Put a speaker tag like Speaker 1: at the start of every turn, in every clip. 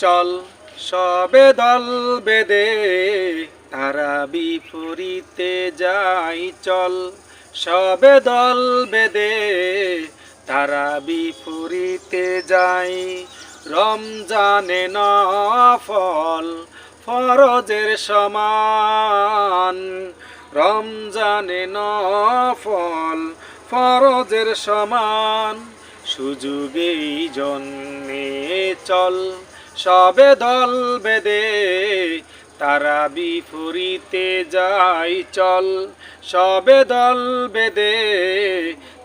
Speaker 1: চল, সবে দল বেদে তারা বিপরীতে যাই চল। সবে দল বেদে তারা বিপরীতে যাই। রমজানে নফল ফরজের সমান। রমজানে নফল ফরজের সমান। সুযোগেই জন্মে চল। সবে দল বেদে তারা বিপরীতে যাই চল। সবে দল বেদে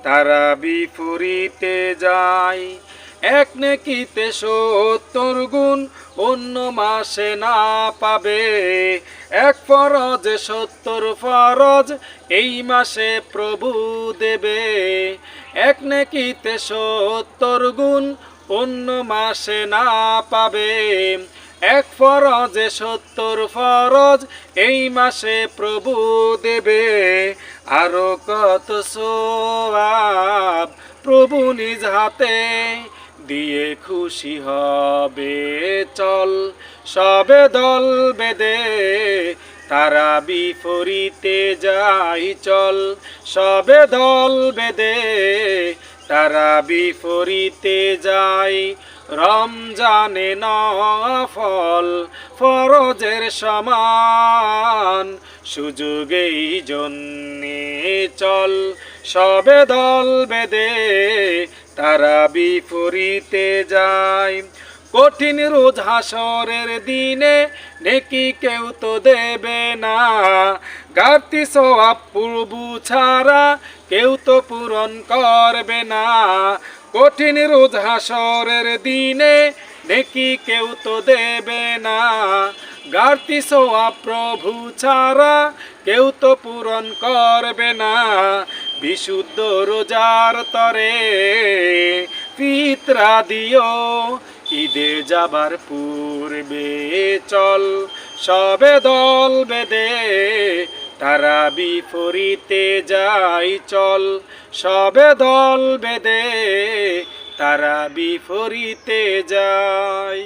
Speaker 1: তারা বিপরীতে যায়। এক নেকিতে সত্তর গুণ অন্য মাসে না পাবে। এক ফরজ সত্তর ফরজ এই মাসে প্রভু দেবে। এক নেকিতে সত্তর গুণ অন্য মাসে না পাবে। এক ফরজে সত্তর ফরজ এই মাসে প্রভু দেবে। আরও কত সোয়াব প্রভু নিজ হাতে দিয়ে খুশি হবে। চল সবে দল বেদে তারা বিপরীতে যাই। চল সবে দল বেদে তারা বিপরীতে যায়। রমজানে নফল ফরজের সমান। সুযোগেই জন্যে চল সবে দল বেদে তারা বিপরীতে যায়। কঠিন রোজ হাসরের দিনে নেকি কেউ তো দেবে না। গাতি সবাব পূর্বু ছাড়া কেউ তো পূরণ করবে না। কঠিন রোজ হাসরের দিনে নেকি কেউ তো দেবে না। গার্তি সোয়া প্রভু ছাড়া কেউ তো পূরণ করবে না। বিশুদ্ধ রোজার তরে পিত্রা দিও ঈদে যাবার পূর্বে চল, সবে দল বেদে তারা বিপরীতে যাই চল, সবে দল বেদে তারা বিপরীতে যায়